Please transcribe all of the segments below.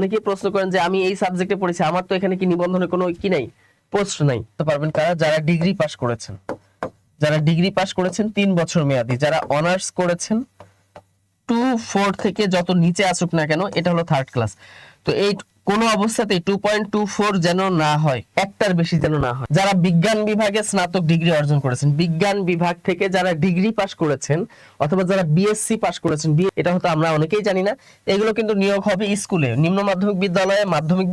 অনেকে প্রশ্ন করেন যে, আমি এই সাবজেক্টে পড়েছি, আমার তো এখানে কি নিবন্ধনে কোনো কি নাই? পোস্ট নাই, তো পারবেন কারা? যারা ডিগ্রি পাস করেছেন। যারা ডিগ্রি পাস করেছেন, তিন বছর মেয়াদি। যারা অনার্স করেছেন টু ফোর থেকে যত নিচে আসুক না কেন, এটা হলো থার্ড ক্লাস তো এই কোনো অবস্থাতেই টু পয়েন্ট টু ফোর যেন না হয়, একটার বেশি যেন না হয়। যারা বিজ্ঞান বিভাগে স্নাতক ডিগ্রি অর্জন করেছেন, বিজ্ঞান বিভাগ থেকে যারা ডিগ্রি পাস করেছেন, অথবা যারা বিএসসি পাস করেছেন এটা হয়তো আমরা অনেকেই জানি না, এগুলো কিন্তু নিয়োগ হবে স্কুলে, নিম্ন মাধ্যমিক বিদ্যালয়ে মাধ্যমিক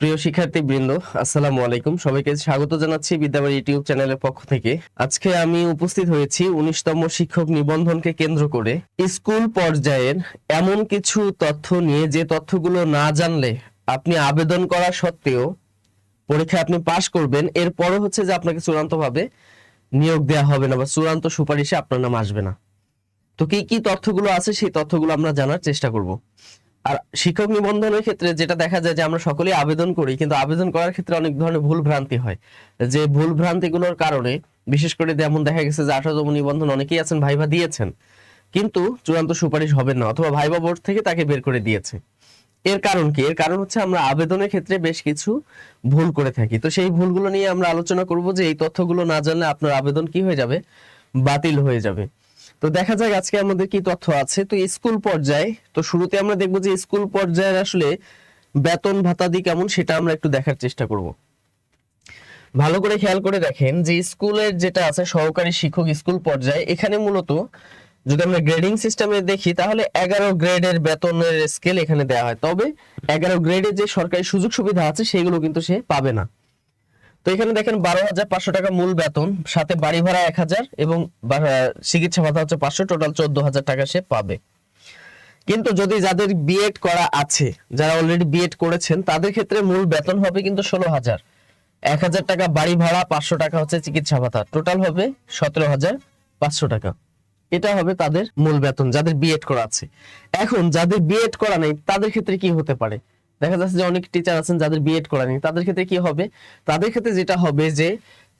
প্রিয় শিক্ষার্থী বৃন্দ আসসালামু আলাইকুম। সবাইকে স্বাগত জানাচ্ছি বিদ্যাবাড়ি ইউটিউব চ্যানেলের পক্ষ থেকে। আজকে আমি উপস্থিত হয়েছি উনিশতম শিক্ষক নিবন্ধনকে কেন্দ্র করে। স্কুল পর্যায়ের এমন কিছু তথ্য নিয়ে, যে তথ্যগুলো না জানলে আপনি আবেদন করা সত্ত্বেও পরীক্ষায় আপনি পাশ করবেন। এরপরও হচ্ছে যে আপনাকে চূড়ান্তভাবে নিয়োগ দেওয়া হবে না বা চূড়ান্ত সুপারিশে আপনার নাম আসবে না। তো কি কি তথ্যগুলো আছে, সেই তথ্যগুলো আমরা জানার চেষ্টা করব। আর শিক্ষক নিবন্ধনের ক্ষেত্রে যেটা দেখা যায় যে আমরা সকলেই আবেদন করি, কিন্তু আবেদন করার ক্ষেত্রে অনেক ধরনের ভুল ভ্রান্তি হয়। যে ভুল ভ্রান্তিগুলোর কারণে, বিশেষ করে যেমন দেখা গেছে যে আঠারোতম নিবন্ধন অনেকেই আছেন, ভাইবা দিয়েছেন। কিন্তু চূড়ান্ত সুপারিশ হবেন না, অথবা ভাইবা বোর্ড থেকে তাকে বের করে দিয়েছে। এর কারণ কি? এর কারণ হচ্ছে আমরা আবেদনের ক্ষেত্রে বেশ কিছু ভুল করে থাকি। তো সেই ভুলগুলো নিয়ে আমরা আলোচনা করব যে এই তথ্যগুলো না জানলে আপনার আবেদন কি হয়ে যাবে? বাতিল হয়ে যাবে। তো দেখা যাক আজকে আমাদের কি তথ্য আছে। তো স্কুল পর্যায়ে, তো শুরুতে আমরা দেখব যে স্কুল পর্যায়ের আসলে বেতন ভাতাদি কেমন সেটা আমরা একটু দেখার চেষ্টা করব। ভালো করে খেয়াল করে দেখেন যে স্কুলের যেটা আছে, সহকারী শিক্ষক স্কুল পর্যায়ে, এখানে মূলত যদি আমরা গ্রেডিং সিস্টেমে দেখি, তাহলে এগারো গ্রেডের বেতনের স্কেল এখানে দেওয়া হয়। তবে এগারো গ্রেডের যে সরকারি সুযোগ সুবিধা আছে, সেগুলো কিন্তু সে পাবে না। তো এখানে দেখেন বারো হাজার পাঁচশো টাকা মূল বেতন, সাথে বাড়ি ভাড়া এক হাজার এবং চিকিৎসা ভাতা হচ্ছে পাঁচশো টোটাল চোদ্দ হাজার টাকা সে পাবে। কিন্তু যদি যাদের বিএড করা আছে, যারা অলরেডি বিএড করেছেন, তাদের ক্ষেত্রে মূল বেতন হবে কিন্তু ষোলো হাজার। এক হাজার টাকা বাড়ি ভাড়া, পাঁচশো টাকা হচ্ছে চিকিৎসা ভাতা। টোটাল হবে সতেরো হাজার পাঁচশো টাকা। এটা হবে তাদের মূল বেতন, যাদের বিএড করা আছে। এখন যাদের বিএড করা নেই, তাদের ক্ষেত্রে কি হতে পারে? দেখা যাচ্ছে যে অনেক টিচার আছেন যাদের বিএড করা নেই তাদের ক্ষেত্রে কি হবে? তাদের ক্ষেত্রে যেটা হবে যে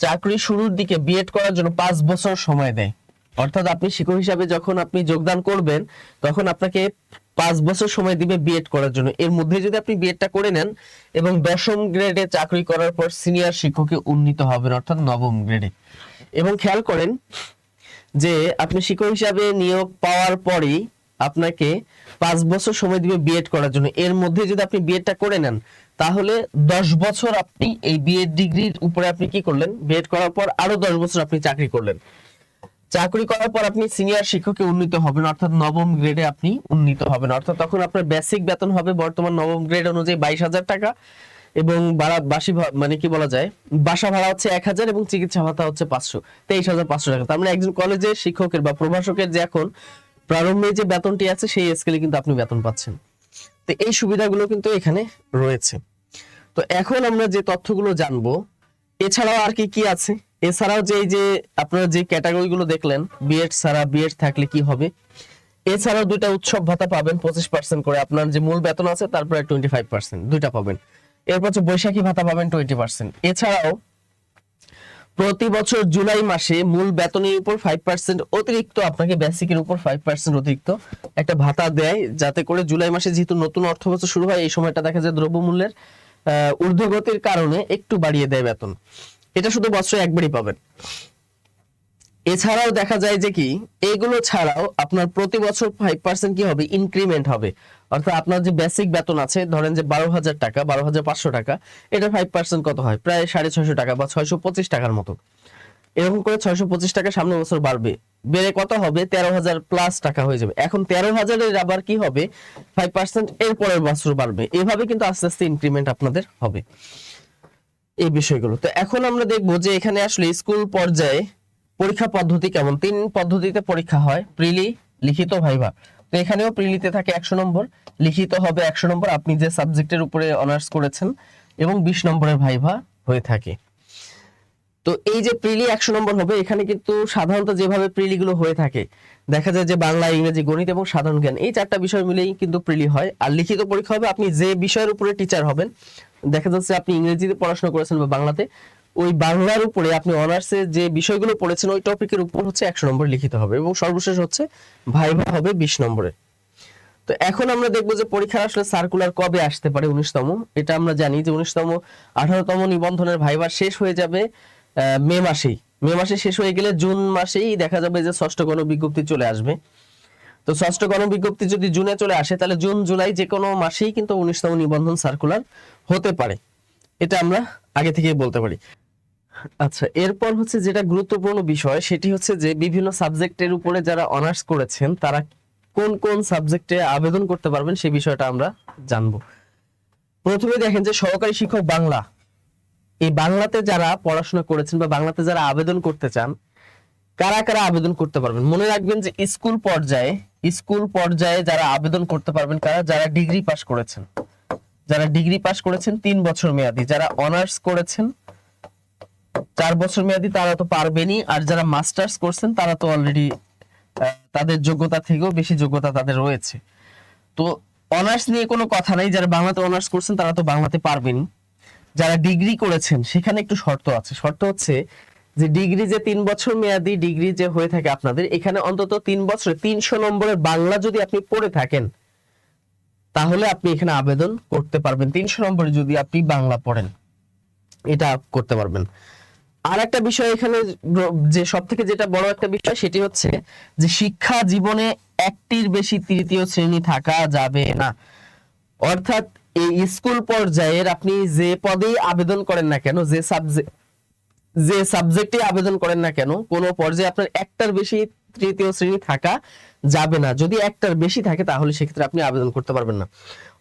চাকরি শুরুর দিকে বিএড করার জন্য পাঁচ বছর সময় দেয়। অর্থাৎ আপনি শিক্ষক হিসাবে যখন আপনি যোগদান করবেন, তখন আপনাকে পাঁচ বছর সময় দিবে বিএড করার জন্য। এর মধ্যে যদি আপনি বিএডটা করে নেন এবং দশম গ্রেডে চাকরি করার পর সিনিয়র শিক্ষকে উন্নীত হবেন, অর্থাৎ নবম গ্রেডে এবং খেয়াল করেন যে আপনি শিক্ষক হিসাবে নিয়োগ পাওয়ার পরেই আপনাকে পাঁচ বছর সময় দিবে বিএড করার জন্য। এর মধ্যে যদি আপনি বিএডটা করে নেন, তাহলে দশ বছর আপনি এই বিএড ডিগ্রির উপরে আপনি কি করলেন? বিএড করার পর আরও দশ বছর আপনি চাকরি করলেন। চাকরি করার পর আপনি সিনিয়র শিক্ষকে উন্নীত হবেন, অর্থাৎ নবম গ্রেডে আপনি উন্নীত হবেন। অর্থাৎ তখন আপনার বেসিক বেতন হবে বর্তমান নবম গ্রেড অনুযায়ী বাইশ হাজার টাকা এবং বাসি মানে কি বলা যায়? বাসা ভাড়া হচ্ছে এক হাজার এবং চিকিৎসা ভাতা হচ্ছে পাঁচশো, তেইশ হাজার পাঁচশো টাকা। তার মানে একজন কলেজের শিক্ষকের বা প্রভাষকের যে এখন প্রারম্ভে যে বেতনটি আছে, সেই স্কেলে কিন্তু আপনি বেতন পাচ্ছেন। তো এই সুবিধাগুলো কিন্তু এখানে রয়েছে। তো এখন আমরা যে তথ্যগুলো জানব, এছাড়াও আর কি কি আছে? এছাড়াও যে যে আপনারা যে ক্যাটাগরি গুলো দেখলেন বিএড ছাড়া বিএড থাকলে কি হবে? এছাড়াও দুইটা উৎসব ভাতা পাবেন, পঁচিশ পার্সেন্ট করে। আপনার যে মূল বেতন আছে, তারপরে টোয়েন্টি ফাইভ পার্সেন্ট দুইটা পাবেন। এরপর বৈশাখী ভাতা পাবেন টোয়েন্টি পার্সেন্ট এছাড়াও প্রতি বছর জুলাই মাসে মূল বেতনের উপর ফাইভ পার্সেন্ট অতিরিক্ত, আপনাকে বেসিকের উপর ফাইভ পার্সেন্ট অতিরিক্ত একটা ভাতা দেয়। যাতে করে জুলাই মাসে যেহেতু নতুন অর্থ বছর শুরু হয়, এই সময়টা দেখা যায় দ্রব্যমূল্যের ঊর্ধ্বগতির কারণে একটু বাড়িয়ে দেয় বেতন। এটা শুধু বছরে একবারই পাবেন। এছাড়াও দেখা যায় যে কি, এগুলো ছাড়াও আপনার প্রতি বছর ফাইভ পার্সেন্ট কি হবে? ইনক্রিমেন্ট হবে। অর্থাৎ আপনার যে বেসিক বেতন আছে, ধরেন যে বারো হাজার টাকা বারো হাজার পাঁচশো টাকা, এটা ফাইভ পার্সেন্ট কত হয়? প্রায় সাড়ে ছয়শো টাকা বা ছয়শো পঁচিশ টাকার মতো। এরকম করে ছয়শো পঁচিশ টাকা সামনে বছর বাড়বে। বেড়ে কত হবে? তেরো হাজার প্লাস টাকা হয়ে যাবে। এখন তেরো হাজারের আবার কি হবে? ফাইভ পার্সেন্ট এর পরের বছর বাড়বে। এভাবে কিন্তু আস্তে আস্তে ইনক্রিমেন্ট আপনাদের হবে। এই বিষয়গুলো। তো এখন আমরা দেখব যে এখানে আসলে স্কুল পর্যায়ে পরীক্ষা পদ্ধতি কেমন? তিন পদ্ধতিতে পরীক্ষা হয়। প্রিলি, লিখিত, ভাইভা। এখানেও প্রিলিতে থাকে একশো নম্বর, লিখিত হবে একশো নম্বর। আপনি যে সাবজেক্টের উপরে অনার্স করেছেন এবং বিশ নম্বরের ভাইভা হয়ে থাকে। তো এই যে প্রিলি একশো নম্বর হবে, এখানে কিন্তু সাধারণত যেভাবে প্রিলি গুলো হয়ে থাকে, দেখা যায় যে বাংলা, ইংরেজি, গণিত এবং সাধারণ জ্ঞান, এই চারটা বিষয় মিলেই কিন্তু প্রিলি হয়। আর লিখিত পরীক্ষা হবে, আপনি যে বিষয়ের উপরে টিচার হবেন, দেখা যাচ্ছে আপনি ইংরেজিতে পড়াশোনা করেছেন বা বাংলাতে ওই বাংলার উপরে আপনি অনার্সে যে বিষয়গুলো পড়েছেন, ওই টপিকের উপর হচ্ছে একশো নম্বর লিখিত হবে এবং সর্বশেষ হচ্ছে ভাইভা হবে বিশ নম্বরের তো এখন আমরা দেখব যে পরীক্ষার আসলে সার্কুলার কবে আসতে পারে উনিশতম। এটা আমরা জানি যে উনিশতম, আঠারোতম নিবন্ধনের ভাইবার শেষ হয়ে যাবে মে মাসেই। মে মাসে শেষ হয়ে গেলে জুন মাসেই দেখা যাবে যে ষষ্ঠ গণ বিজ্ঞপ্তি চলে আসবে। তো ষষ্ঠ গণ বিজ্ঞপ্তি যদি জুনে চলে আসে, তাহলে জুন, জুলাই যে কোনো মাসেই কিন্তু উনিশতম নিবন্ধন সার্কুলার হতে পারে। এটা আমরা আগে থেকেই বলতে পারি। আচ্ছা এরপর হচ্ছে যেটা গুরুত্বপূর্ণ বিষয়, সেটি হচ্ছে যে বিভিন্ন সাবজেক্টের উপরে যারা অনার্স করেছেন, তারা কোন কোন সাবজেক্টে আবেদন করতে পারবেন সেই বিষয়টা আমরা জানব। প্রথমে দেখেন যে সহকারী শিক্ষক বাংলা। এই বাংলাতে যারা পড়াশোনা করেছেন বা বাংলাতে যারা আবেদন করতে চান, কারা কারা আবেদন করতে পারবেন? মনে রাখবেন যে স্কুল পর্যায়ে স্কুল পর্যায়ে যারা আবেদন করতে পারবেন, কারা? যারা ডিগ্রি পাস করেছেন। যারা ডিগ্রি পাস করেছেন, তিন বছর মেয়াদি। যারা অনার্স করেছেন চার বছর মেয়াদি তারা তো পারবেনই আর যারা মাস্টার্স করছেন, তারা তো অলরেডি তাদের যোগ্যতা থেকেও বেশি যোগ্যতা তাদের রয়েছে। তো অনার্স নিয়ে কোনো কথা নাই, যারা বাংলাতে অনার্স করছেন, তারা তো বাংলাতে পারবেনই। যারা ডিগ্রি করেছেন, সেখানে একটু শর্ত আছে। শর্ত হচ্ছে যে ডিগ্রি যে তিন বছর মেয়াদি ডিগ্রি যে হয়ে থাকে আপনাদের, এখানে অন্তত তিন বছরে তিনশো নম্বরের বাংলা যদি আপনি পড়ে থাকেন, তাহলে আপনি এখানে আবেদন করতে পারবেন। তিনশো নম্বরে যদি আপনি বাংলা পড়েন, এটা করতে পারবেন। আর একটা বিষয় এখানে যে সব থেকে যেটা বড় একটা বিষয় সেটি হচ্ছে যে শিক্ষা জীবনে একটির বেশি তৃতীয় শ্রেণি থাকা যাবে না। অর্থাৎ এই স্কুল পর্যায়ের আপনি যে পদেই আবেদন করেন না কেন, যে সাবজেক্ট যে সাবজেক্টে আবেদন করেন না কেন, কোনো পর্যায়ে আপনার একটার বেশি তৃতীয় শ্রেণি থাকা যাবে না। যদি একটার বেশি থাকে তাহলে সেক্ষেত্রে আপনি আবেদন করতে পারবেন না।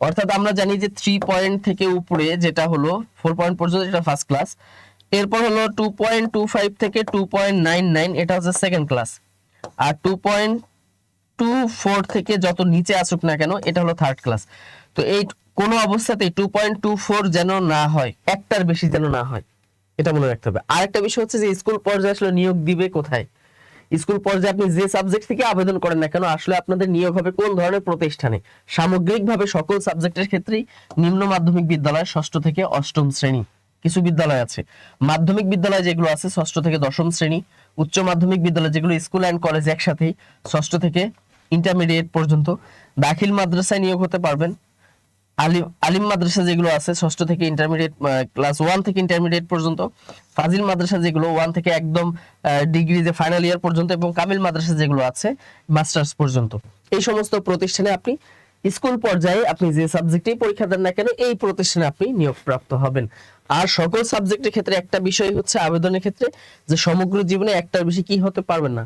অর্থাৎ আমরা জানি যে থ্রি পয়েন্ট থেকে উপরে যেটা হলো ফোর পয়েন্ট পর্যন্ত এটা ফার্স্ট ক্লাস এরপর হলো টু পয়েন্ট টু ফাইভ থেকে টু পয়েন্ট নাইন নাইন এটা হচ্ছে সেকেন্ড ক্লাস আর টু পয়েন্ট টু ফোর থেকে যত নিচে আসুক না কেন, এটা হলো থার্ড ক্লাস তো এই কোনো অবস্থাতেই টু পয়েন্ট টু ফোর যেন না হয়, একটার বেশি যেন না হয়, এটা মনে রাখতে হবে। আরেকটা বিষয় হচ্ছে যে স্কুল পর্যায়ে আসলে নিয়োগ দিবে কোথায়? স্কুল পর্যায়ে আপনি যে সাবজেক্ট থেকে আবেদন করেন না কেন, আসলে আপনাদের নিয়োগ হবে কোন ধরনের প্রতিষ্ঠানে? সামগ্রিকভাবে সকল সাবজেক্টের ক্ষেত্রেই নিম্ন মাধ্যমিক বিদ্যালয় ষষ্ঠ থেকে অষ্টম শ্রেণি। কিছু বিদ্যালয় আছে। মাধ্যমিক বিদ্যালয় যেগুলো আছে, ষষ্ঠ থেকে দশম শ্রেণি, উচ্চ মাধ্যমিক বিদ্যালয় যেগুলো স্কুল অ্যান্ড কলেজ একসাথেই, ষষ্ঠ থেকে ইন্টারমিডিয়েট পর্যন্ত, দাখিল মাদ্রাসায় নিয়োগ হতে পারবেন। আলিম আলিম মাদ্রাসা যেগুলো আছে, ষষ্ঠ থেকে ইন্টারমিডিয়েট ক্লাস ওয়ান থেকে ইন্টারমিডিয়েট পর্যন্ত, ফাজিল মাদ্রাসা যেগুলো ওয়ান থেকে একদম ডিগ্রি যে ফাইনাল ইয়ার পর্যন্ত এবং কামিল মাদ্রাসা যেগুলো আছে মাস্টার্স পর্যন্ত। এই সমস্ত প্রতিষ্ঠানে আপনি স্কুল পর্যায়ে আপনি যে সাবজেক্টেই পরীক্ষা দেন না কেন, এই প্রতিষ্ঠানে আপনি নিয়োগপ্রাপ্ত হবেন। আর সকল সাবজেক্টের ক্ষেত্রে একটা বিষয় হচ্ছে আবেদনের ক্ষেত্রে যে সমগ্র জীবনে একটার বেশি কি হতে পারবেন না।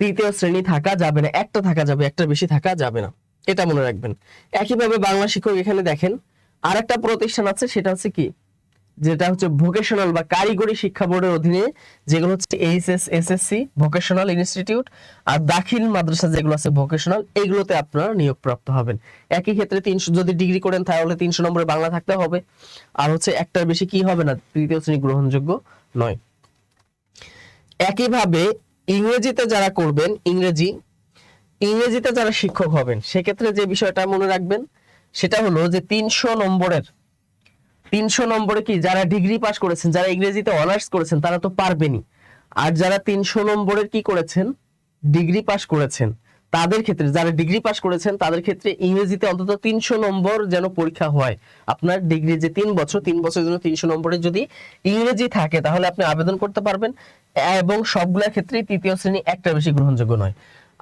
তৃতীয় শ্রেণি থাকা যাবে না, একটা থাকা যাবে একটার বেশি থাকা যাবে না। এটা মনে রাখবেন। একইভাবে বাংলা শিক্ষক এখানে দেখেন আর একটা প্রতিষ্ঠান আছে, সেটা হচ্ছে কি? যেটা হচ্ছে ভোকেশনাল বা কারিগরি শিক্ষা বোর্ডের অধীনে, যেগুলো হচ্ছে এইচএস এসএসসি ভোকেশনাল ইনস্টিটিউট আর দাখিল মাদ্রাসা যেগুলো আছে ভোকেশনাল এইগুলোতে আপনারা নিয়োগপ্রাপ্ত হবেন। একই ক্ষেত্রে তিনশো, যদি ডিগ্রি করেন তাহলে তিনশো নম্বরে বাংলা থাকতে হবে। আর হচ্ছে একটার বেশি কি হবে না, তৃতীয় শ্রেণি গ্রহণযোগ্য নয়। একইভাবে ইংরেজিতে যারা করবেন, ইংরেজি, ইংরেজিতে যারা শিক্ষক হবেন, সেক্ষেত্রে যে বিষয়টা মনে রাখবেন, সেটা হলো যে তিনশো নম্বরের তিনশো নম্বরে কি, যারা ডিগ্রি পাস করেছেন, যারা ইংরেজিতে অনার্স করেছেন, তারা তো পারবেনই। আর যারা তিনশো নম্বরের কি করেছেন, ডিগ্রি পাস করেছেন, তাদের ক্ষেত্রে, যারা ডিগ্রি পাস করেছেন, তাদের ক্ষেত্রে ইংরেজিতে অন্তত তিনশো নম্বর যেন পরীক্ষা হয়। আপনার ডিগ্রি যে তিন বছর, তিন বছরের জন্য তিনশো নম্বরে যদি ইংরেজি থাকে, তাহলে আপনি আবেদন করতে পারবেন। এবং সবগুলোর ক্ষেত্রেই তৃতীয় শ্রেণি একটা বেশি গ্রহণযোগ্য নয়।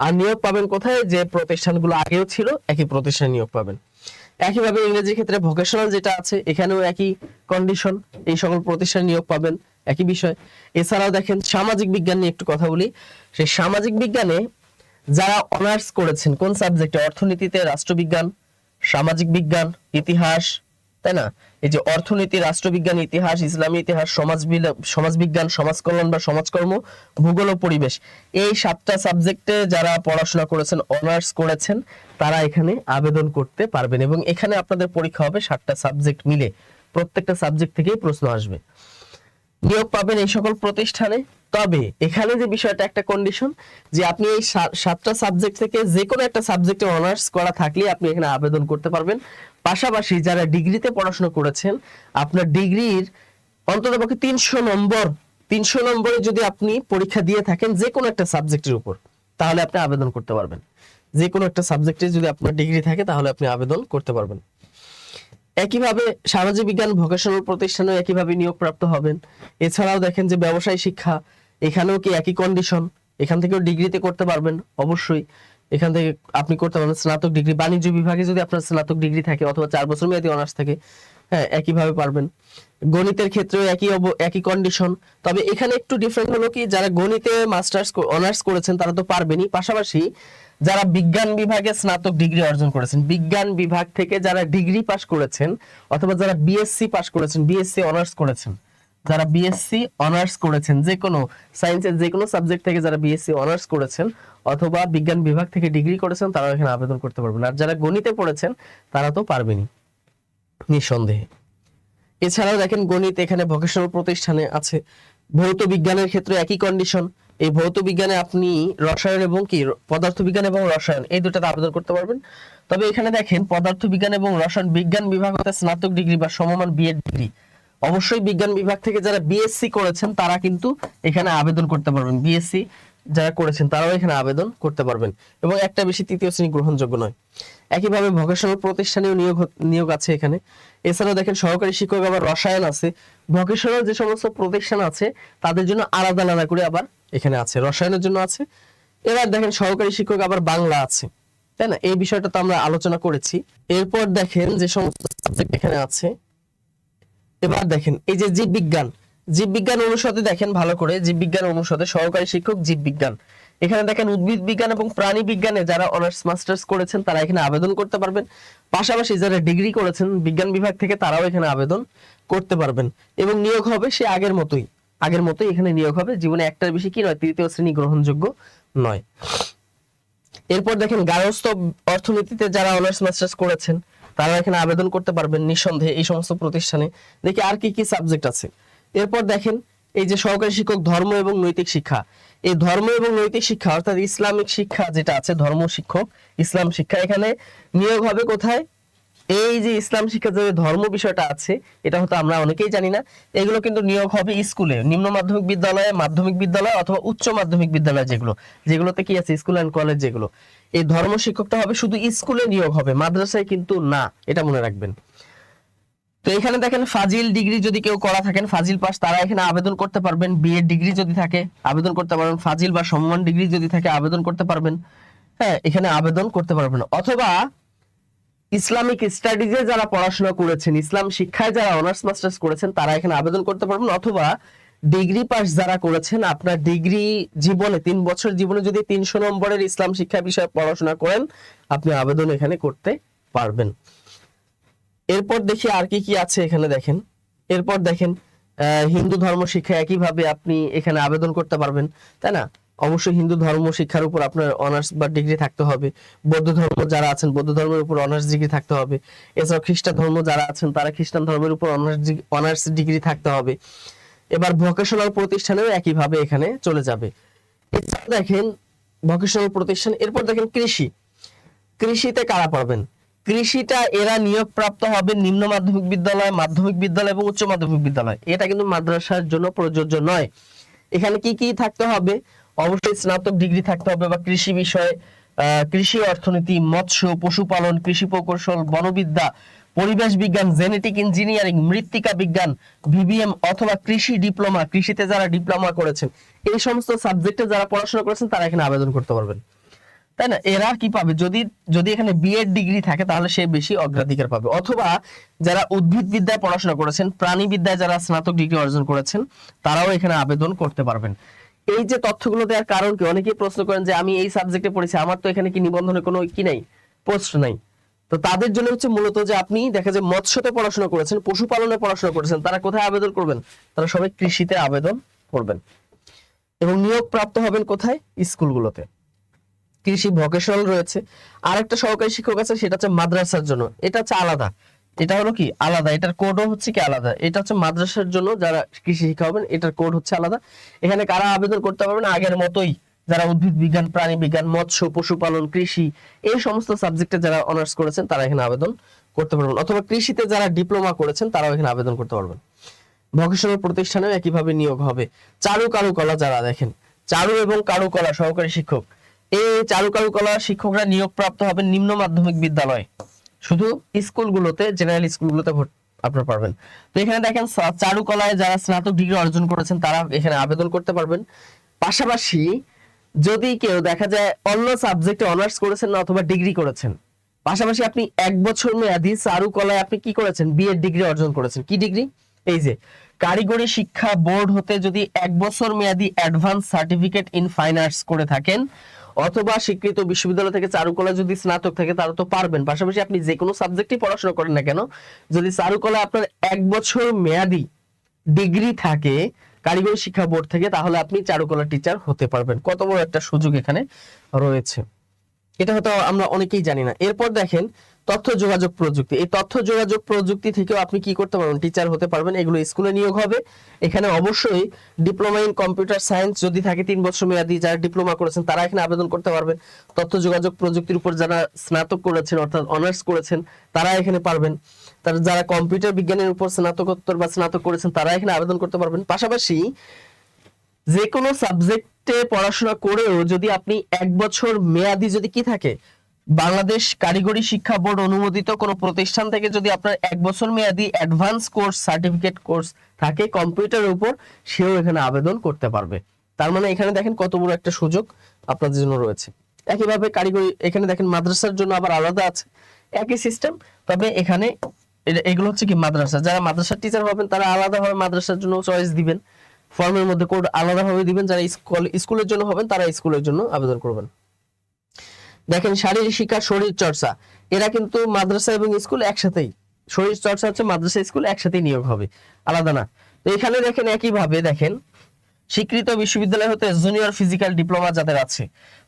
আর নিয়োগ পাবেন কোথায়? যে প্রতিষ্ঠানগুলো আগেও ছিল, একই প্রতিষ্ঠানে নিয়োগ পাবেন। একইভাবে ইংরেজির ক্ষেত্রে ভোকেশনাল যেটা আছে, এখানেও একই কন্ডিশন এই সকল প্রতিষ্ঠানে নিয়োগ পাবেন, একই বিষয়। এছাড়াও দেখেন, সামাজিক বিজ্ঞান নিয়ে একটু কথা বলি। সেই সামাজিক বিজ্ঞানে যারা অনার্স করেছেন, কোন সাবজেক্টে অর্থনীতিতে, রাষ্ট্রবিজ্ঞান, সামাজিক বিজ্ঞান, ইতিহাস তাই না? এই যে অর্থনীতি, রাষ্ট্রবিজ্ঞান, ইতিহাস, ইসলামী ইতিহাস, সমাজ সমাজবিজ্ঞান সমাজ কল্যাণ বা সমাজকর্ম, ভূগোল ও পরিবেশ, এই সাতটা সাবজেক্টে যারা পড়াশোনা করেছেন অনার্স করেছেন, তারা এখানে আবেদন করতে পারবেন এবং এখানে আপনাদের পরীক্ষা হবে সাতটা সাবজেক্ট মিলে। প্রত্যেকটা সাবজেক্ট থেকেই প্রশ্ন আসবে। নিয়োগ পাবেন এই সকল প্রতিষ্ঠানে। তবে এখানে যে বিষয়টা একটা কন্ডিশন যে আপনি এই সাতটা সাবজেক্ট থেকে যে কোনো একটা সাবজেক্টে অনার্স করা থাকলে আপনি এখানে আবেদন করতে পারবেন। পাশাপাশি যারা ডিগ্রিতে পড়াশোনা করেছেন, আপনার ডিগ্রির অন্তত পক্ষে তিনশো নম্বর, তিনশো নম্বরে যদি আপনি পরীক্ষা দিয়ে থাকেন যে কোনো একটা সাবজেক্টের উপর, তাহলে আপনি আবেদন করতে পারবেন। যে কোনো একটা সাবজেক্টে যদি আপনার ডিগ্রি থাকে, তাহলে আপনি আবেদন করতে পারবেন। একইভাবে সামাজিক বিজ্ঞান ভোকেশনাল প্রতিষ্ঠানেও একইভাবে নিয়োগপ্রাপ্ত হবেন। এছাড়াও দেখেন যে ব্যবসায় শিক্ষা, এখানেও কি একই কন্ডিশন এখান থেকেও ডিগ্রিতে করতে পারবেন, অবশ্যই। এখান থেকে আপনি করতে পারবেন স্নাতক ডিগ্রি বাণিজ্য বিভাগে যদি আপনার স্নাতক ডিগ্রি থাকে অথবা চার বছর মেয়াদী অনার্স থাকে হ্যাঁ একইভাবে পারবেন। গণিতের ক্ষেত্রেও একই একই কন্ডিশন তবে এখানে একটু ডিফারেন্ট হলো কি, যারা গণিতে মাস্টার্স অনার্স করেছেন তারা তো পারবেনই। পাশাপাশি যারা বিজ্ঞান বিভাগে স্নাতক ডিগ্রি অর্জন করেছেন, বিজ্ঞান বিভাগ থেকে যারা ডিগ্রি পাশ করেছেন অথবা যারা বিএসসি পাশ করেছেন বিএসসি অনার্স করেছেন যারা বিএসসি অনার্স করেছেন যে কোনো সায়েন্সের যে কোনো সাবজেক্ট থেকে যারা বিএসসি অনার্স করেছেন অথবা বিজ্ঞান বিভাগ থেকে ডিগ্রি করেছেন, তারা এখানে আবেদন করতে পারবেন। আর যারা গণিতে পড়েছেন, তারা তো পারবেনই, নিঃসন্দেহে। এছাড়াও দেখেন, গণিত এখানে ভোকেশনাল প্রতিষ্ঠানে আছে। ভৌত বিজ্ঞানের ক্ষেত্রে একই কন্ডিশন এই ভৌত বিজ্ঞানে আপনি রসায়ন এবং কি, পদার্থ বিজ্ঞান এবং রসায়ন, এই দুটাতে আবেদন করতে পারবেন। তবে এখানে দেখেন, পদার্থ বিজ্ঞান এবং রসায়ন বিজ্ঞান বিভাগ হতে স্নাতক ডিগ্রি বা সমমান বিএড ডিগ্রি অবশ্যই বিজ্ঞান বিভাগ থেকে যারা বিএসসি করেছেন, তারা কিন্তু এখানে আবেদন করতে পারবেন। বিএসসি যারা করেছেন, তারাও এখানে আবেদন করতে পারবেন। এবং একটা বেশি তৃতীয় শ্রেণি গ্রহণযোগ্য নয়। একইভাবে ভোকেশনাল প্রতিষ্ঠানেও নিয়োগ নিয়োগ আছে এখানে। এছাড়াও দেখেন, সহকারী শিক্ষক আবার রসায়ন আছে। ভোকেশনাল যে সমস্ত প্রতিষ্ঠান আছে, তাদের জন্য আলাদা আলাদা করে আবার এখানে আছে। রসায়নের জন্য আছে। এবার দেখেন, সহকারী শিক্ষক আবার বাংলা আছে। তাই না? এই বিষয়টা তো আমরা আলোচনা করেছি। এরপর দেখেন যে সমস্ত এখানে আছে। এবার দেখেন, এই যে জীববিজ্ঞান জীববিজ্ঞান অনুষদে দেখেন ভালো করে, জীববিজ্ঞান অনুষদে সহকারী শিক্ষক জীববিজ্ঞান। এখানে দেখেন উদ্ভিদ বিজ্ঞান এবং প্রাণী বিজ্ঞানে যারা অনার্স মাস্টার্স করেছেন, তারা এখানে আবেদন করতে পারবেন। পাশাপাশি যারা ডিগ্রি করেছেন, বিজ্ঞান বিভাগ থেকে তারাও এখানে আবেদন করতে পারবেন। এবং নিয়োগ হবে সে আগের মতোই আগের মতোই এখানে নিয়োগ হবে। জীবনে একটার বেশি কি নয়, তৃতীয় শ্রেণি গ্রহণযোগ্য নয়। এরপর দেখেন গার্হস্থ্য অর্থনীতিতে যারা অনার্স মাস্টার্স করেছেন তারা এখানে আবেদন করতে পারবেন নিঃসন্দেহে এই সমস্ত প্রতিষ্ঠানে। দেখি আর কি কি সাবজেক্ট আছে। এরপর দেখেন, এই যে সহকারী শিক্ষক ধর্ম এবং নৈতিক শিক্ষা। এই ধর্ম এবং নৈতিক শিক্ষা, অর্থাৎ ইসলামিক শিক্ষা যেটা আছে ধর্ম শিক্ষক ইসলাম শিক্ষা, এখানে নিয়োগ হবে কোথায়? এই যে ইসলাম শিক্ষা যে ধর্ম বিষয়টা আছে, এটা হয়তো আমরা অনেকেই জানি না, এগুলো কিন্তু নিয়োগ হবে স্কুলে। নিম্ন মাধ্যমিক বিদ্যালয়ে, মাধ্যমিক বিদ্যালয় অথবা উচ্চ মাধ্যমিক বিদ্যালয় যেগুলো, যেগুলোতে কি আছে, স্কুল অ্যান্ড কলেজ যেগুলো। এই ধর্ম শিক্ষকটা হবে, শুধু স্কুলে নিয়োগ হবে, মাদ্রাসায় কিন্তু না, এটা মনে রাখবেন। তো এখানে দেখেন, ফাজিল ডিগ্রি যদি কেউ করা থাকেন, ফাজিল পাস, তারা এখানে আবেদন করতে পারবেন। বিএড ডিগ্রি যদি থাকে, আবেদন করতে পারবেন। ফাজিল বা সমমান ডিগ্রি যদি থাকে, আবেদন করতে পারবেন। হ্যাঁ এখানে আবেদন করতে পারবেন। অথবা ইসলামিক স্টাডিজে যারা পড়াশোনা করেছেন, ইসলাম শিক্ষায় যারা অনার্স মাস্টার্স করেছেন, তারা এখানে আবেদন করতে পারবেন অথবা ডিগ্রি পাস যারা করেছেন, আপনার ডিগ্রি জীবনে, তিন বছর জীবনে যদি তিনশো নম্বরের ইসলাম শিক্ষা বিষয়ে পড়াশোনা করেন, আপনি আবেদন এখানে করতে পারবেন। এরপর দেখি আর কি কি আছে এখানে দেখেন। এরপর দেখেন হিন্দু ধর্ম শিক্ষা একইভাবে আপনি এখানে আবেদন করতে পারবেন, তাই না? অবশ্যই হিন্দু ধর্ম শিক্ষার উপর আপনার অনার্স বা ডিগ্রি থাকতে হবে। বৌদ্ধ ধর্ম যারা আছেন, বৌদ্ধ ধর্মের উপর অনার্স ডিগ্রি থাকতে হবে। এছাড়াও খ্রিস্টান ধর্ম যারা আছেন, তারা খ্রিস্টান ধর্মের উপর অনার্স অনার্স ডিগ্রি থাকতে হবে। এবার ভোকেশনাল প্রতিষ্ঠানেও একইভাবে এখানে চলে যাবে। এছাড়া দেখেন ভোকেশনাল প্রতিষ্ঠান, এরপর দেখেন কৃষি। কৃষিতে কারা পাবেন কৃষিটা এরা নিয়োগ প্রাপ্ত হবে নিম্ন মাধ্যমিক বিদ্যালয় মাধ্যমিক বিদ্যালয় এবং উচ্চ মাধ্যমিক বিদ্যালয়। এটা কিন্তু মাদ্রাসার জন্য প্রযোজ্য নয়। এখানে কি কি থাকতে হবে? অবশ্যই স্নাতক ডিগ্রি থাকতে হবে বা কৃষি বিষয়ে কৃষি অর্থনীতি, মৎস্য, পশুপালন, কৃষি প্রকৌশল, বনবিদ্যা, পরিবেশ বিজ্ঞান জেনেটিক ইঞ্জিনিয়ারিং মৃত্তিকা বিজ্ঞান ভিবিএম অথবা কৃষি ডিপ্লোমা কৃষিতে যারা ডিপ্লোমা করেছেন, এই সমস্ত সাবজেক্টে যারা পড়াশোনা করেছেন, তারা এখানে আবেদন করতে পারবেন। তাই না? এরা কি পাবে? যদি যদি এখানে বিএড ডিগ্রি থাকে, তাহলে সে বেশি অগ্রাধিকার পাবে। অথবা যারা উদ্ভিদ বিদ্যায় পড়াশোনা করেছেন, প্রাণী বিদ্যায় যারা স্নাতক ডিগ্রি অর্জন করেছেন, তারাও এখানে আবেদন করতে পারবেন। এই যে তথ্যগুলো দেওয়ার কারণ কি? অনেকেই প্রশ্ন করেন যে, আমি এই সাবজেক্টে পড়েছি, আমার তো এখানে কি নিবন্ধনে কোনো কি নাই? পোস্ট নাই। তো তাদের জন্য হচ্ছে মূলত যে, আপনি দেখা যায় মৎস্যতে পড়াশোনা করেছেন, পশুপালনে পড়াশোনা করেছেন, তারা কোথায় আবেদন করবেন? তারা সবাই কৃষিতে আবেদন করবেন। এবং নিয়োগ প্রাপ্ত হবেন কোথায়? স্কুলগুলোতে। কৃষি ভোকেশনাল রয়েছে। আর একটা সহকারী শিক্ষক আছে, সেটা হচ্ছে মাদ্রাসার জন্য। এটা হচ্ছে আলাদা। এটা হলো কি? আলাদা। এটার কোডও হচ্ছে কি আলাদা। এটা হচ্ছে মাদ্রাসার জন্য যারা কৃষি শিক্ষা হবেন এটার কোড হচ্ছে আলাদা। এখানে কারা আবেদন করতে পারবেন? আগের মতোই যারা উদ্ভিদ বিজ্ঞান, প্রাণী বিজ্ঞান, মৎস্য, পশুপালন, কৃষি, এই সমস্ত সাবজেক্টে যারা অনার্স করেছেন, তারা এখানে আবেদন করতে পারবেন। অথবা কৃষিতে যারা ডিপ্লোমা করেছেন, তারাও এখানে আবেদন করতে পারবেন। ভকেশনাল প্রতিষ্ঠানেও একইভাবে নিয়োগ হবে। চারু কারুকলা যারা দেখেন, চারু এবং কারুকলা সহকারী শিক্ষক। এই চারু কারুকলা শিক্ষকরা নিয়োগপ্রাপ্ত হবেন নিম্ন মাধ্যমিক বিদ্যালয়। শুধু স্কুলগুলোতে জেনারেল স্কুলগুলোতে আপনারা পারবেন। তো এখানে দেখেন চারুকলায় যারা স্নাতক ডিগ্রি অর্জন করেছেন, তারা এখানে আবেদন করতে পারবেন। পাশাপাশি যদি কেউ দেখা যায় অন্য সাবজেক্টে অনার্স করেছেন না অথবা ডিগ্রি করেছেন, পাশাপাশি আপনি এক বছর মেয়াদি চারুকলায় আপনি কি করেছেন? বিএড ডিগ্রি অর্জন করেছেন। কি ডিগ্রি এই যে, কারিগরি শিক্ষা বোর্ড হতে যদি এক বছর মেয়াদি advance certificate in fine arts করে থাকেন অথবা স্বীকৃত বিশ্ববিদ্যালয় থেকে চারুকলা যদি স্নাতক থাকে তারা তো পারবেন। পাশাপাশি আপনি যে কোনো সাবজেক্টই পড়াশোনা করেন না কেন, যদি চারুকলা আপনার এক বছর মেয়াদি ডিগ্রি থাকে, কারিগরি শিক্ষা বোর্ড থেকে, তাহলে আপনি চারুকলা টিচার হতে পারবেন। কত বড় একটা সুযোগ এখানে রয়েছে। এটা হয়তো আমরা অনেকেই জানি না। এরপর দেখেন তথ্য যোগাযোগ প্রযুক্তি। এই তথ্য যোগাযোগ প্রযুক্তি থেকেও আপনি কি করতে পারবেন? টিচার হতে পারবেন। এগুলো স্কুলে নিয়োগ হবে। এখানে অবশ্যই ডিপ্লোমা ইন কম্পিউটার সায়েন্স যদি থাকে তিন বছর মেয়াদি যারা ডিপ্লোমা করেছেন, তারা এখানে আবেদন করতে পারবেন। তথ্য যোগাযোগ প্রযুক্তির উপর যারা স্নাতক করেছেন, অর্থাৎ অনার্স করেছেন, তারা এখানে পারবেন। তার যারা কম্পিউটার বিজ্ঞানের উপর স্নাতকোত্তর বা স্নাতক করেছেন, তারা এখানে আবেদন করতে পারবেন। পাশাপাশি যে কোনো সাবজেক্টে পড়াশোনা করেও যদি আপনি এক বছর মেয়াদি যদি কি থাকে বাংলাদেশ কারিগরি শিক্ষা বোর্ড অনুমোদিত কোনো প্রতিষ্ঠান থেকে যদি আপনার এক বছর মেয়াদি অ্যাডভান্স কোর্স সার্টিফিকেট কোর্স থাকে কম্পিউটারের উপর, সেও এখানে আবেদন করতে পারবে। তার মানে এখানে দেখেন কত বড় একটা সুযোগ আপনাদের জন্য রয়েছে। একইভাবে কারিগরি, এখানে দেখেন মাদ্রাসার জন্য আবার আলাদা আছে, একই সিস্টেম তবে এখানে এগুলো হচ্ছে কি মাদ্রাসা। যারা মাদ্রাসার টিচার হবেন, তারা আলাদাভাবে মাদ্রাসার জন্য চয়েস দিবেন। ফর্মের মধ্যে কোড আলাদাভাবে দিবেন। যারা স্কুল, স্কুলের জন্য হবেন, তারা স্কুলের জন্য আবেদন করবেন। দেখেন শারীরিক শিক্ষা, শরীর চর্চা। এরা কিন্তু মাদ্রাসা এবং স্কুল একসাথেই। শরীর চর্চা হচ্ছে মাদ্রাসা, স্কুল একসাথেই নিয়োগ হবে। আলাদা না। তো এখানে দেখেন একইভাবে দেখেন, স্বীকৃত বিশ্ববিদ্যালয় হতে জুনিয়র ফিজিক্যাল ডিপ্লোমা যাদের আছে।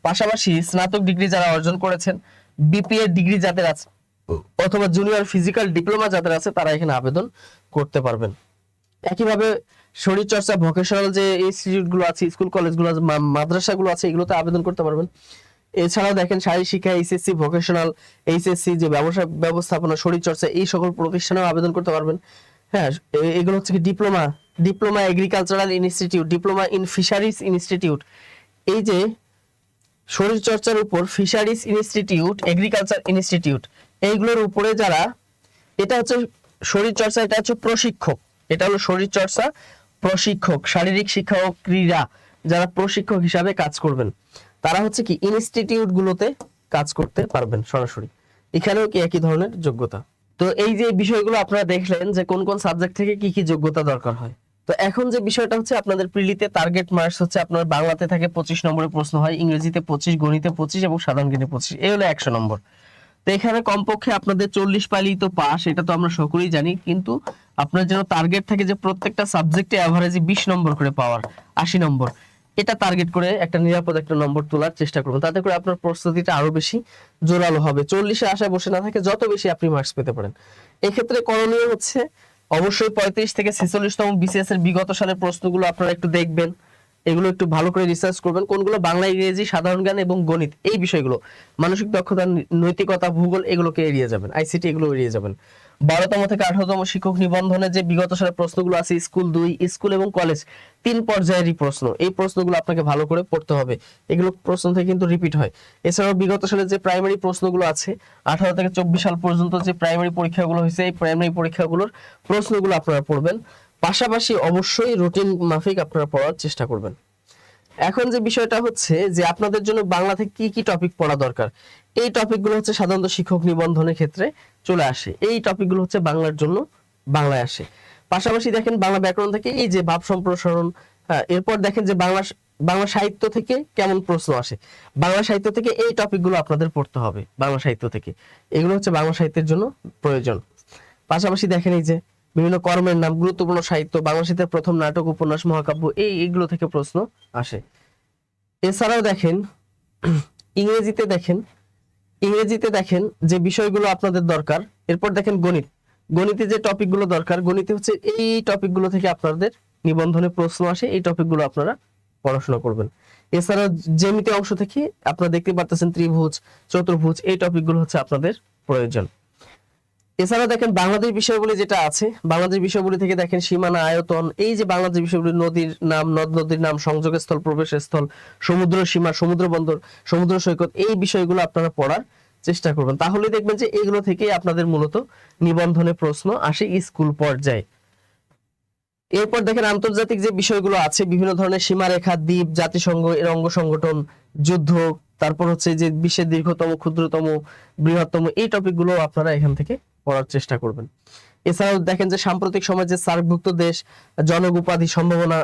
পাশাপাশি স্নাতক ডিগ্রি যারা অর্জন করেছেন বিপিএ ডিগ্রি যাদের আছে, অথবা জুনিয়র ফিজিক্যাল ডিপ্লোমা যাদের আছে, তারা এখানে আবেদন করতে পারবেন। একইভাবে শরীর চর্চা ভোকেশনাল যে ইনস্টিটিউটগুলো আছে স্কুল কলেজগুলো মাদ্রাসা গুলো আছে, এগুলোতে আবেদন করতে পারবেন। এছাড়াও দেখেন শারীরিক শিক্ষা এইচএসসি ভোকেশনাল এইচএসসি যে ব্যবসা, ব্যবস্থাপনা শরীর চর্চা এই সকল প্রতিষ্ঠানেও আবেদন করতে পারবেন। হ্যাঁ এগুলো হচ্ছে কি diploma diploma agricultural institute diploma in fisheries institute এই যে শরীর চর্চার উপর ফিশারিজ ইনস্টিটিউট এগ্রিকালচার ইনস্টিটিউট এইগুলোর উপরে যারা, এটা হচ্ছে শরীর চর্চা এটা হচ্ছে প্রশিক্ষক। এটা হলো শরীর চর্চা প্রশিক্ষক, শারীরিক শিক্ষা ও ক্রীড়া, যারা প্রশিক্ষক হিসাবে কাজ করবেন। তারা হচ্ছে কি ইনস্টিটিউট গুলোতে কাজ করতে পারবেন সরাসরি। এখানেও কি একই ধরনের যোগ্যতা? তো এই যে বিষয়গুলো আপনারা দেখলেন যে কোন কোন সাবজেক্ট থেকে কি কি যোগ্যতা দরকার হয়। তো এখন যে বিষয়টা হচ্ছে আপনাদের প্রিলিতে টার্গেট মার্কস হচ্ছে আপনার বাংলাতে থাকে পঁচিশ নম্বরের প্রশ্ন হয়, ইংরেজিতে পঁচিশ, গণিতে পঁচিশ এবং সাধারণ জ্ঞানে পঁচিশ। এই হলো একশো নম্বর। তো এখানে কমপক্ষে আপনাদের চল্লিশ পাইলেই তো পাস, এটা তো আমরা সকলেই জানি, কিন্তু আপনার যেন টার্গেট থাকে যে প্রত্যেকটা সাবজেক্টে অ্যাভারেজে বিশ নম্বর করে পাওয়ার, আশি নম্বর। এটা টার্গেট করে একটা নিরাপদ একটা নম্বর তোলার চেষ্টা করবেন তাতে করে আপনার প্রস্তুতিটা আরও বেশি জোরালো হবে। চল্লিশে আশায় বসে না থাকে যত বেশি আপনি মার্কস পেতে পারেন। এক্ষেত্রে করণীয় হচ্ছে অবশ্যই পঁয়ত্রিশ থেকে ছেচল্লিশতম বিসিএস এর বিগত সালের প্রশ্নগুলো আপনারা একটু দেখবেন। এগুলো একটু ভালো করে রিসার্চ করবেন। কোনগুলো বাংলা, ইংরেজি, সাধারণ জ্ঞান এবং গণিত, এই বিষয়গুলো। মানসিক দক্ষতা, নৈতিকতা, ভূগোল এগুলোকে এড়িয়ে যাবেন। আইসিটি এগুলো এড়িয়ে যাবেন। বারোতম থেকে আঠারোতম শিক্ষক নিবন্ধনে যে বিগত সালের প্রশ্নগুলো আছে, স্কুল দুই, স্কুল এবং কলেজ, তিন পর্যায়েরই প্রশ্ন। এই প্রশ্নগুলো আপনাকে ভালো করে পড়তে হবে। এগুলো প্রশ্ন থেকে কিন্তু রিপিট হয়। এছাড়াও বিগত সালে যে প্রাইমারি প্রশ্নগুলো আছে, আঠারো থেকে চব্বিশ সাল পর্যন্ত যে প্রাইমারি পরীক্ষাগুলো হয়েছে, এই প্রাইমারি পরীক্ষাগুলোর প্রশ্নগুলো আপনারা পড়বেন। পাশাপাশি অবশ্যই রুটিন মাফিক আপনারা পড়ার চেষ্টা করবেন। এখন যে বিষয়টা হচ্ছে যে আপনাদের জন্য বাংলা থেকে কি কি টপিক পড়া দরকার? এই টপিকগুলো হচ্ছে সাধারণত শিক্ষক নিবন্ধনের ক্ষেত্রে চলে আসে। এই টপিকগুলো হচ্ছে বাংলার জন্য বাংলায় আসে। পাশাপাশি দেখেন বাংলা ব্যাকরণ থেকে এই যে ভাব সম্প্রসারণ এরপর দেখেন যে বাংলা বাংলা সাহিত্য থেকে কেমন প্রশ্ন আসে। বাংলা সাহিত্য থেকে এই টপিকগুলো আপনাদের পড়তে হবে, বাংলা সাহিত্য থেকে। এগুলো হচ্ছে বাংলা সাহিত্যের জন্য প্রয়োজন। পাশাপাশি দেখেন এই যে বিভিন্ন কর্মের নাম, গুরুত্বপূর্ণ সাহিত্য, বাংলা প্রথম নাটক, উপন্যাস, মহাকাব্য, এই এগুলো থেকে প্রশ্ন আসে। এছাড়াও দেখেন, ইংরেজিতে দেখেন ইংরেজিতে দেখেন যে বিষয়গুলো আপনাদের দরকার। এরপর দেখেন গণিত। গণিতে যে টপিকগুলো দরকার, গণিতে হচ্ছে এই টপিকগুলো থেকে আপনাদের নিবন্ধনে প্রশ্ন আসে, এই টপিকগুলো আপনারা পড়াশোনা করবেন। এছাড়াও জ্যামিতি অংশ থেকে আপনারা দেখতে পারতেছেন ত্রিভুজ, চতুর্ভুজ, এই টপিকগুলো হচ্ছে আপনাদের প্রয়োজন। এছাড়া দেখেন বাংলাদেশ বিষয়গুলি যেটা আছে, বাংলাদেশ বিষয়গুলি থেকে দেখেন সীমানা, আয়তন, এই যে বাংলাদেশ বিষয়গুলি, নদীর নাম, নদ, নদীর নাম, সংযোগস্থল, প্রবেশস্থল, সমুদ্র সীমা, সমুদ্র বন্দর, সমুদ্র সৈকত, এই বিষয়গুলো আপনারা পড়ার চেষ্টা করবেন। তাহলে দেখবেন যে এগুলো থেকেই আপনাদের মূলত নিবন্ধনে প্রশ্ন আসে স্কুল পর্যায়ে। এরপর দেখেন আন্তর্জাতিক যে বিষয়গুলো আছে, বিভিন্ন ধরনের সীমারেখা, দ্বীপ, জাতিসংঘ, এর অঙ্গ সংগঠন, যুদ্ধ, তারপর হচ্ছে যে বিশ্বের দীর্ঘতম, ক্ষুদ্রতম, বৃহত্তম, এই টপিকগুলো আপনারা এখান থেকে পড়ার চেষ্টা করবেন। এছাড়াও দেখেন যে সাম্প্রতিক সময় যে সার্কভুক্ত দেশ জনক উপাধি সম্ভাবনা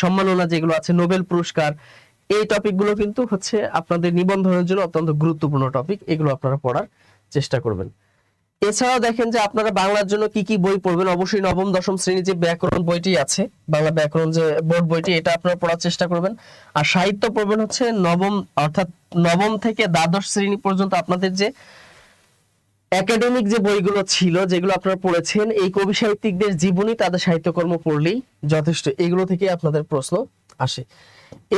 সম্মাননা যেগুলো আছে, নোবেল পুরস্কার, এই টপিকগুলো কিন্তু হচ্ছে আপনাদের নিবন্ধনের জন্য অত্যন্ত গুরুত্বপূর্ণ টপিক। এগুলো আপনারা পড়ার চেষ্টা করবেন। এছাড়াও দেখেন যে আপনারা বাংলার জন্য কি কি বই পড়বেন? অবশ্যই নবম, দশম শ্রেণির যে ব্যাকরণ বইটি আছে, বাংলা ব্যাকরণ যে বোর্ড বইটি, এটা আপনারা পড়ার চেষ্টা করবেন। আর সাহিত্য পড়বেন হচ্ছে নবম, অর্থাৎ নবম থেকে দ্বাদশ শ্রেণি পর্যন্ত আপনাদের যে একাডেমিক যে বইগুলো ছিল, যেগুলো আপনারা পড়েছেন, এই কবি সাহিত্যিকদের জীবনী তাদের সাহিত্যকর্ম পড়লেই যথেষ্ট। এগুলো থেকে আপনাদের প্রশ্ন আসে।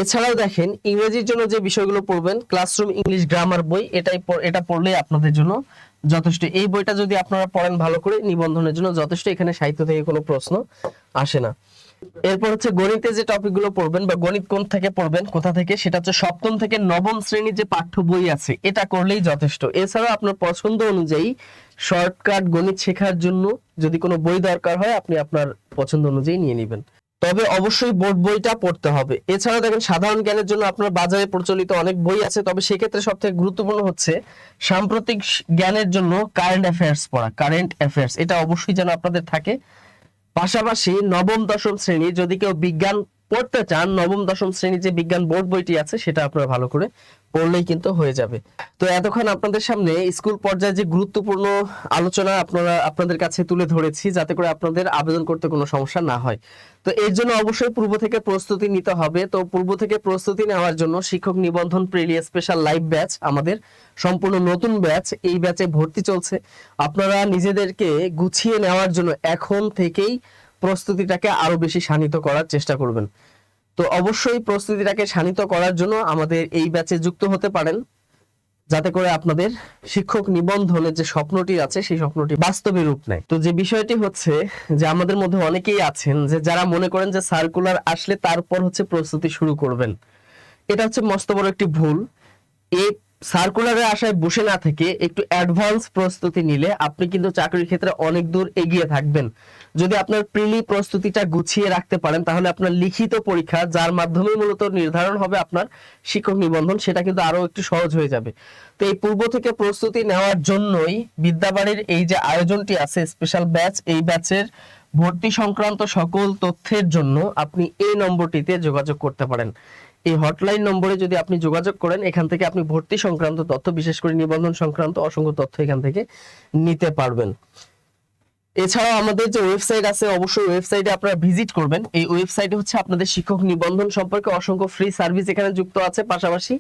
এছাড়াও দেখেন, ইংরেজির জন্য যে বিষয়গুলো পড়বেন ক্লাসরুম ইংলিশ গ্রামার বই, এটাই এটা পড়লেই আপনাদের জন্য যথেষ্ট। এই বইটা যদি আপনারা পড়েন ভালো করে, নিবন্ধনের জন্য যথেষ্ট, এখানে সাহিত্য থেকে কোনো প্রশ্ন আসে না। এরপর হচ্ছে গণিতে যে টপিকগুলো পড়বেন বা গণিত কোন থেকে পড়বেন, কোথা থেকে, সেটা হচ্ছে সপ্তম থেকে নবম শ্রেণির যে পাঠ্য বই আছে, এটা করলেই যথেষ্ট। এছাড়াও আপনার পছন্দ অনুযায়ী শর্টকাট গণিত শেখার জন্য যদি কোনো বই দরকার হয়, আপনি আপনার পছন্দ অনুযায়ী নিয়ে নেবেন। তবে অবশ্যই বোর্ড বইটা পড়তে হবে। এছাড়া দেখেন, সাধারণ জ্ঞানের জন্য আপনার বাজারে প্রচলিত অনেক বই আছে, তবে সেক্ষেত্রে সব থেকে গুরুত্বপূর্ণ হচ্ছে সাম্প্রতিক জ্ঞানের জন্য কারেন্ট অ্যাফেয়ার্স পড়া কারেন্ট অ্যাফেয়ার্স এটা অবশ্যই যেন আপনাদের থাকে। পাশাপাশি নবম দশম শ্রেণি যদি কেউ বিজ্ঞান পড়তে চান, নবম, দশম শ্রেণি যে বিজ্ঞান বোর্ড বইটি আছে, সেটা আপনারা ভালো করে পড়লেই কিন্তু হয়ে যাবে। তো এতক্ষণ আপনাদের সামনে স্কুল পর্যায়ে যে গুরুত্বপূর্ণ আলোচনা আপনারা, আপনাদের কাছে তুলে ধরেছি, যাতে করে আপনাদের আবেদন করতে কোনো সমস্যা না হয়। তো এর জন্য অবশ্যই পূর্ব থেকে প্রস্তুতি নিতে হবে। তো পূর্ব থেকে প্রস্তুতি নেওয়ার জন্য শিক্ষক নিবন্ধন প্রিলি স্পেশাল লাইভ ব্যাচ, আমাদের সম্পূর্ণ নতুন ব্যাচ, এই ব্যাচে ভর্তি চলছে। আপনারা নিজেদেরকে গুছিয়ে নেওয়ার জন্য এখন থেকেই প্রস্তুতিটাকে আরও বেশি শানিত করার চেষ্টা করবেন। তো অবশ্যই প্রস্তুতিটাকে শানিত করার জন্য আমাদের এই ব্যাচে যুক্ত হতে পারেন। যাতে করে আপনাদের শিক্ষক নিবন্ধনের যে স্বপ্নটি আছে, সেই স্বপ্নটি বাস্তবে রূপ নেয়। তো যে বিষয়টি হচ্ছে যে আমাদের মধ্যে অনেকেই আছেন যে যারা মনে করেন যে সার্কুলার আসলে তারপর হচ্ছে প্রস্তুতি শুরু করবেন। এটা হচ্ছে মস্ত বড় একটি ভুল। এই সার্কুলারের আশায় বসে না থেকে একটু অ্যাডভান্স প্রস্তুতি নিলে আপনি কিন্তু চাকরির ক্ষেত্রে অনেক দূর এগিয়ে থাকবেন। যদি আপনার প্রিলি প্রস্তুতিটা গুছিয়ে রাখতে পারেন, তাহলে আপনার লিখিত পরীক্ষা, যার মাধ্যমে মূলত নির্ধারণ হবে আপনার শিক্ষক নিবন্ধন, সেটা কিন্তু আরও একটু সহজ হয়ে যাবে। তো এই পূর্ব থেকে প্রস্তুতি নেওয়ার জন্যই বিদ্যাবাড়ির এই যে আয়োজনটি আছে স্পেশাল ব্যাচ এই ব্যাচের ভর্তি সংক্রান্ত সকল তথ্যের জন্য আপনি এই নম্বরটিতে যোগাযোগ করতে পারেন। এই হটলাইন নম্বরে যদি আপনি যোগাযোগ করেন, এখান থেকে আপনি ভর্তি সংক্রান্ত তথ্য, বিশেষ করে নিবন্ধন সংক্রান্ত অসংখ্য তথ্য এখান থেকে নিতে পারবেন। এছাড়াও আমাদের যে ওয়েবসাইট আছে, অবশ্যই ওয়েবসাইটে আপনারা ভিজিট করবেন। এই ওয়েবসাইটে হচ্ছে আপনাদের শিক্ষক নিবন্ধন সম্পর্কে অসংখ্য ফ্রি সার্ভিস এখানে যুক্ত আছে। পাশাপাশি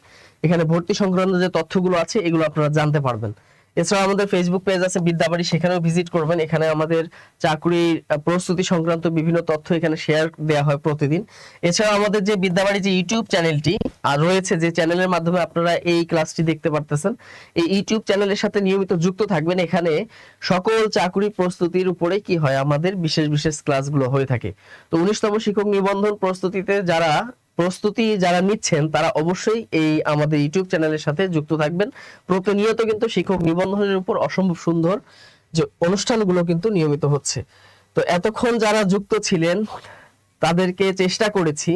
এখানে ভর্তি সংক্রান্ত যে তথ্যগুলো আছে, এগুলো আপনারা জানতে পারবেন। এছাড়াও আমাদের ফেসবুক পেজ আছে, বিদ্যাবাড়ি, সেখানেও ভিজিট করবেন। এখানে আমাদের চাকরির প্রস্তুতি সংক্রান্ত বিভিন্ন তথ্য এখানে শেয়ার দেওয়া হয় প্রতিদিন। এছাড়াও আমাদের যে বিদ্যাবাড়ি যে ইউটিউব চ্যানেলটি আর রয়েছে যে চ্যানেলের মাধ্যমে আপনারা এই ক্লাসটি দেখতে পারতেছেন, এই ইউটিউব চ্যানেলের সাথে নিয়মিত যুক্ত থাকবেন। এখানে সকল চাকরি প্রস্তুতির উপরে কি হয়? আমাদের বিশেষ বিশেষ ক্লাসগুলো হয়ে থাকে। তো উনিশতম শিক্ষক নিবন্ধন প্রস্তুতিতে যারা প্রস্তুতি যারা নিচ্ছেন, তারা অবশ্যই এই আমাদের ইউটিউব চ্যানেলের সাথে যুক্ত থাকবেন। প্রতিনিয়ত কিন্তু শিক্ষক নিবন্ধনের উপর অসম্ভব সুন্দর যে অনুষ্ঠানগুলো কিন্তু নিয়মিত হচ্ছে। তো এতক্ষণ যারা যুক্ত ছিলেন, তাদেরকে চেষ্টা করেছি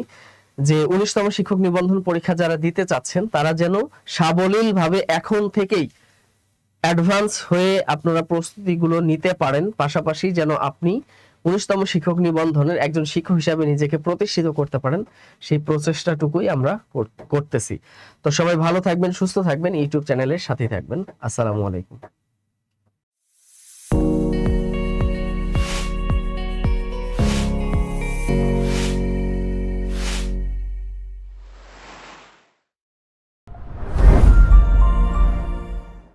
যে উনিশতম শিক্ষক নিবন্ধন পরীক্ষা যারা দিতে চাচ্ছেন, তারা যেন সাবলীল ভাবে এখন থেকেই অ্যাডভান্স হয়ে আপনারা প্রস্তুতিগুলো নিতে পারেন। পাশাপাশি যেন আপনি উনিশতম শিক্ষক নিবন্ধনের একজন শিক্ষক হিসাবে নিজেকে প্রতিষ্ঠিত করতে পারেন, সেই প্রচেষ্টাটুকুই আমরা করতেছি। তো সবাই ভালো থাকবেন, সুস্থ থাকবেন, ইউটিউব চ্যানেলের সাথে থাকবেন। আসসালামু আলাইকুম।